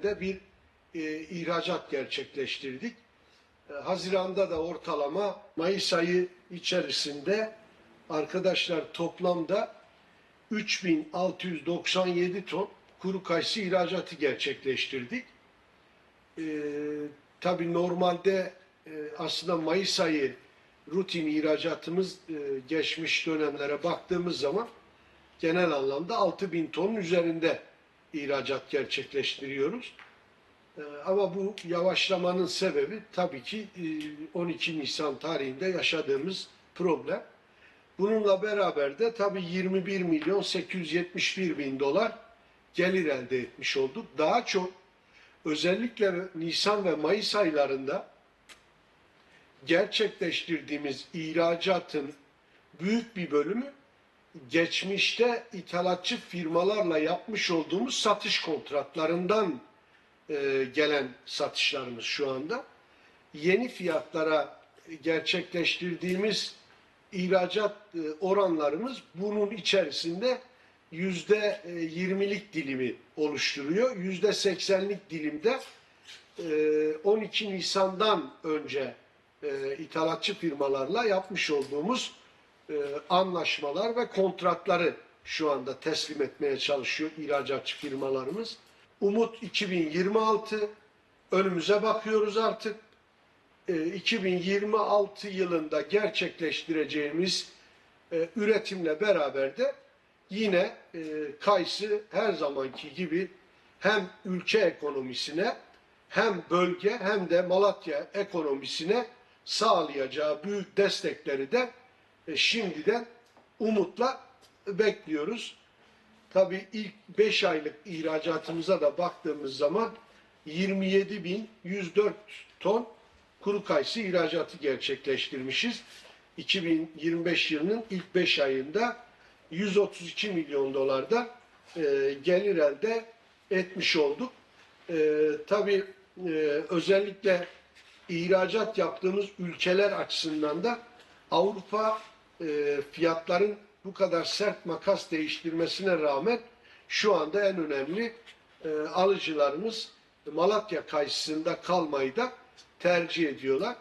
üzerinde bir e, ihracat gerçekleştirdik. E, Haziranda da ortalama Mayıs ayı içerisinde arkadaşlar toplamda 3697 ton kuru kayısı ihracatı gerçekleştirdik. E, tabii normalde e, aslında Mayıs ayı rutin ihracatımız e, geçmiş dönemlere baktığımız zaman genel anlamda 6000 tonun üzerinde ihracat gerçekleştiriyoruz. E, ama bu yavaşlamanın sebebi tabii ki e, 12 Nisan tarihinde yaşadığımız problem. Bununla beraber de tabii 21 milyon 871 bin dolar gelir elde etmiş olduk. Daha çok özellikle Nisan ve Mayıs aylarında gerçekleştirdiğimiz ihracatın büyük bir bölümü geçmişte ithalatçı firmalarla yapmış olduğumuz satış kontratlarından e, gelen satışlarımız şu anda. Yeni fiyatlara gerçekleştirdiğimiz ihracat e, oranlarımız bunun içerisinde yüzde e, yirmilik dilimi oluşturuyor. Yüzde seksenlik dilimde e, 12 Nisan'dan önce ithalatçı firmalarla yapmış olduğumuz e, anlaşmalar ve kontratları şu anda teslim etmeye çalışıyor ihracatçı firmalarımız. Umut 2026 önümüze bakıyoruz artık. E, 2026 yılında gerçekleştireceğimiz e, üretimle beraber de yine e, kayısı her zamanki gibi hem ülke ekonomisine hem bölge hem de Malatya ekonomisine sağlayacağı büyük destekleri de e, şimdiden umutla bekliyoruz. Tabii ilk 5 aylık ihracatımıza da baktığımız zaman 27.104 ton kuru kayısı ihracatı gerçekleştirmişiz. 2025 yılının ilk 5 ayında 132 milyon dolarda e, gelir elde etmiş olduk. E, tabii e, özellikle ihracat yaptığımız ülkeler açısından da Avrupa e, fiyatların bu kadar sert makas değiştirmesine rağmen şu anda en önemli e, alıcılarımız Malatya kayısında kalmayı da tercih ediyorlar.